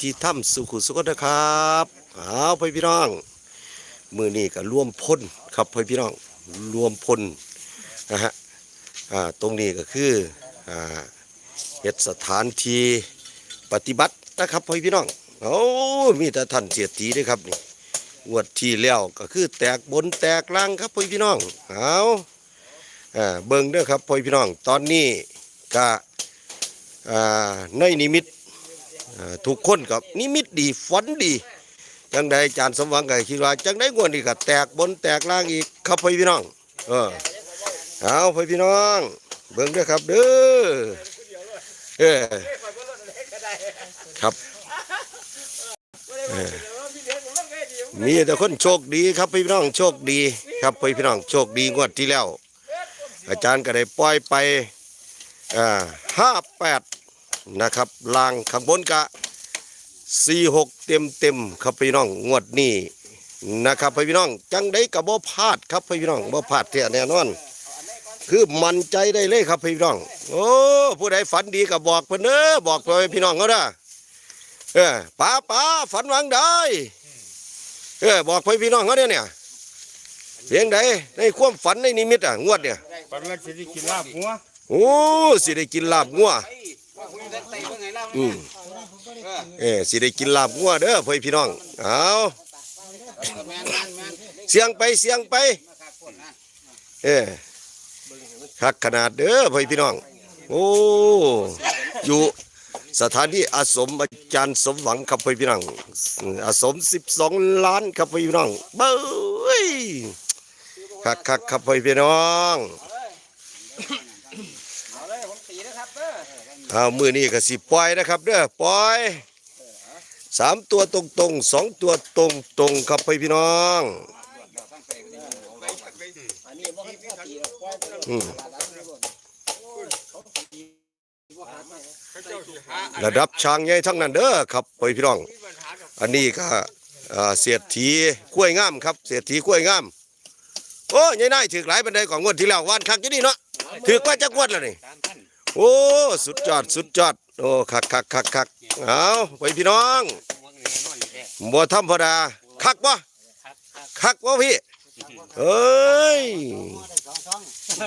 ที่ถ้ำสุขุสุขนะครับเอาพ่อพี่น้อง มือนี้ก็ร่วมพ้นครับพ่อพี่น้องรวมพลนะฮะอ่าตรงนี้ก็คืออ่าเฮ็ดสถานที่ปฏิบัตินะครับพ่อพี่น้องโอ้มีแต่ท่านเสียตีด้วยครับนี่วดที่แล้วก็คือแตกบนแตกล่างครับพ่อพี่น้องเอาอ่าเบิ่งเด้อครับพ่อพี่น้อง ตอนนี้ก็อ่าในนิมิต ทุกคนกับนิมิตดีฝันดีจังใดอาจารย์สมหวังก็คิดว่าจังใดงวดนี้ก็แตกบนแตกล่างอีกครับพ่อพี่น้อง เออเอาพี่น้อง เบิ่งด้อครับเด้อเออครับมีแต่คนโชคดีครับพี่น้องโชคดีครับพี่น้องโชคดีงวดที่แล้ว อาจารย์ก็ได้ปล่อยไปอ่าห้าแปด นะครับล่างข้างบนกะสี่หกเต็มเต็มๆครับพี่น้องงวดนี้นะครับพี่น้องจังได้กับบ่พลาดครับพี่น้องบ่พลาดเท่แน่นอน คือมั่นใจได้เลยครับพี่น้อง โอ้ผู้ใดฝันดีก็บอกเพิ่นเด้อบอกไปพี่น้องเขาเด้อเออป้าป้าฝันหวังได้เออบอกไปพี่น้องเขาเนี่ยเนี่ยเพียงใดในความฝันในนิมิตอะงวดเนี่ยปันว่าสิได้กินลาบหัวโอ้สิได้กินลาบงัว อืมเออสิได้กินลาบงัวเด้อพ่อพี่น้องเอาเสียงไปเสียงไป เออคักขนาดเด้อพ่อพี่น้อง โอ้อยู่สถานที่อาสมอาจารย์สมหวังครับพ่อพี่น้องอาสม12ล้านครับพ่อพี่น้องเบ้ยคักคักครับพ่อพี่น้อง เอามือนี้ก็สิปล่อยนะครับเด้อปล่อยสามตัวตรงตรงๆสองตัวตรงตรงครับพี่น้องระดับช้างใหญ่ทั้งนั้นเด้อครับพี่น้อง อันนี้ก็อ่าเสียทีกล้วยงามครับ เสียทีกล้วยงามโอ้ยายนายถือหลายบันไดของงวดที่แล้ววานคักจะนี่เนาะถือกว่าจะงวดแล้วนี่ โอ้ สุดยอด สุดยอด โอ้คักคักคักคักเอาไปพี่น้องบ่ธรรมดาคักบ่คักบ่พี่เอ้ย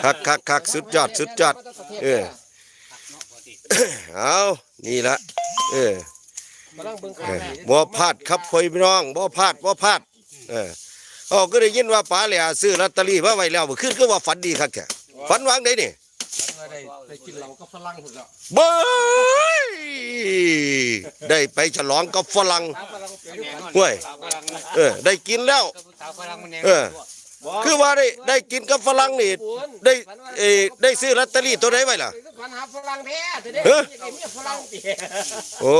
คักคักคักสุดยอด สุดยอด เออเอานี่ละเออบ่พลาดครับพี่น้องบ่พลาดบ่พลาด เอออ๋อก็ได้ยินว่าป๋าเหลี่ยซื้อลอตเตอรี่มาไว้แล้วเมื่อคืนก็ว่าฝันดีคักแท้ฝันวางได้นี่ ได้ได้กินเหล้ากับฝรั่งพุ่นแล้วเบ้ยได้ไปฉลองกับฝรั่งเว้ยเออได้กินแล้ว เออ คือว่าได้ได้กินกับฝรั่งนี่ได้เออได้ซื้อลอตเตอรี่ตัวไหนไว้ล่ะปัญหาฝรั่งแท้จะได้เฮ้ยยังไงมีฝรั่งตีโอ้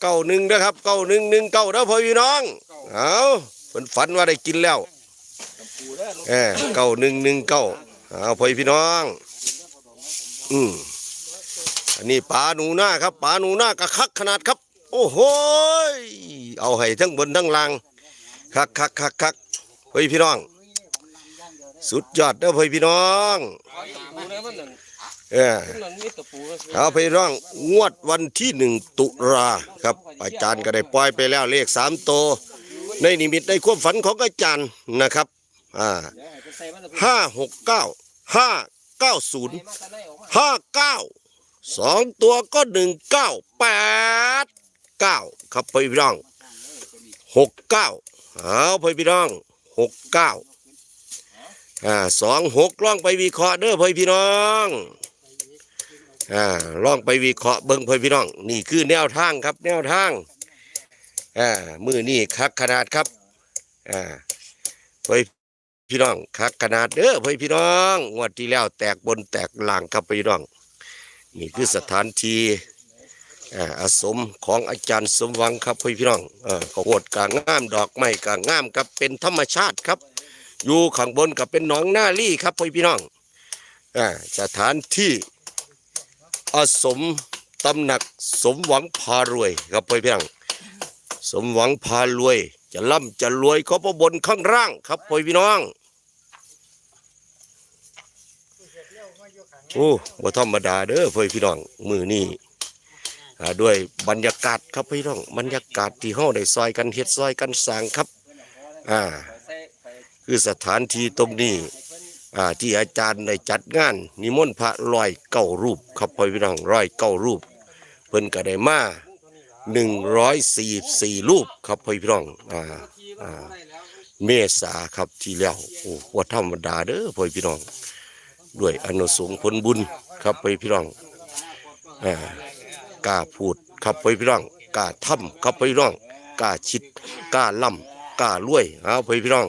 เก้าหนึ่งนะครับเก้าหนึ่งหนึ่งเก้าแล้วพ่อพี่น้องเอาเพิ่นฝันว่าได้กินแล้วเออเก้าหนึ่งหนึ่งเก้าเอาพ่อพี่น้อง อืมอันนี้ปลาหนูหน้าครับปลาหนูหน้ากระคักขนาดครับ โอ้โหเอาให้ทั้งบนทั้งล่างคักคักคักคักเฮ้ยพี่น้อง สุดยอดเด้อเฮ้ยพี่น้องเออเอาพี่น้องงวดวันที่หนึ่งตุลาครับ อาจารย์ก็ได้ปล่อยไปแล้วเลขสามโตวในนิมิตในความฝันของอาจารย์นะครับอ่าห้าหกเก้าห้า เก้าศูนย์ห้าเก้าสองตัวก็หนึ่งเก้าแปดเก้าครับพี่น้องหกเก้าเอาพี่น้องหกเก้าอ่าสองหกลองไปวิเคราะห์เด้อพี่น้องอ่าล่องไปวิเคราะห์เบิ้งพี่น้อง นี่คือแนวทางครับ แนวทางอ่ามือนี่คักขนาดครับอ่าพี่ พี่น้องคักขนาดเด้อพี่น้องงวดที่แล้วแตกบนแตกหล่างครับพี่น้อง นี่คือสถานที่อาสมของอาจารย์สมหวังครับพี่น้องอขาโหดกางงามดอกไม้กางงามครับเป็นธรรมชาติครับ อยู่ข้างบนกับเป็นหนองหน้าลี่ครับพี่น้องอสถานที่อาสมตำหนักสมหวังพารวยครับพี่น้องสมหวังพารวย จะร่ำจะรวยก็พบนข้างล่างครับพี่พี่น้อง โอ้บ่ธรรมดาเด้อเพื่อนพี่น้องมือนี่ด้วยบรรยากาศครับพี่น้องบรรยากาศที่เฮาได้ซอยกันเฮ็ดซอยกันสร้างครับอ่าคือสถานที่ตรงนี้อ่าที่อาจารย์ได้จัดงาน นิมนต์พระร้อยเก้ารูปครับพี่น้องร้อยเก้ารูป เพิ่นก็ได้มาหนึ่งร้อยสี่สี่รูปครับพี่น้องอ่าอ่าเมษาครับที่แล้วโอ้ว่าธรรมดาเด้อพี่น้อง ด้วยอนุสงผลบุญครับไปพี่น้องอกล้าพูดครับไปพี่น้องกล้าทำครับไปพี่น้องกล้าชิดกล้าล่ำกล้ารวยเอาพี่น้อง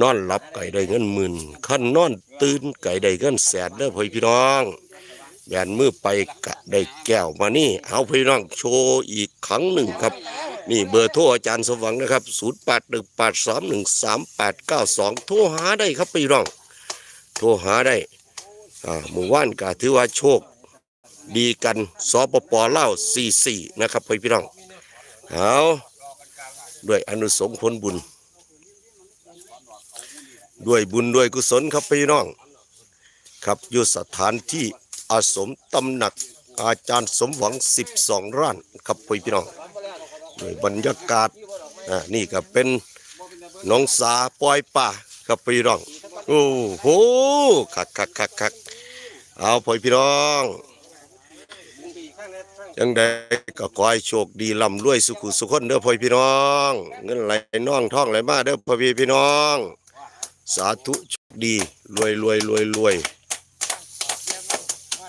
นอนหลับไก่ได้เงินหมื่นขั้นนอนตื่นไก่ได้เงินแสนเด้อพี่น้องแบนมือไปกะได้แก้วมานี่ เอาพี่น้องโชว์อีกครั้งหนึ่งครับ นี่เบอร์โทรอาจารย์สวังนะครับ 0 8 1 8 3 1 3 8 9 2 โทรหาได้ครับพี่น้อง โทรหาได้หมู่บ้านก็ถือว่าโชคดีกันสปปเล่าว44นะครับพี่น้องเอาด้วยอนุสงส์ผลบุญ ด้วยบุญด้วยกุศลครับพี่น้อง ครับอยู่สถานที่อาสมตำหนักอาจารย์สมหวัง 12 ร้านครับพี่น้องด้วยบรรยากาศนี่ก็เป็นน้องสาปล่อยป่าครับพี่น้อง โอ้โหคักคักคักคักเอาพ่อพี่น้องยังได้ก็ขอให้โชคดีลำรวยสุขุสุขคนเด้อพ่อพี่น้อง เงินไหลน่องท่องไหลมาเด้อพ่อพี่พี่น้อง สาธุโชคดีรวยรวยรวยรวย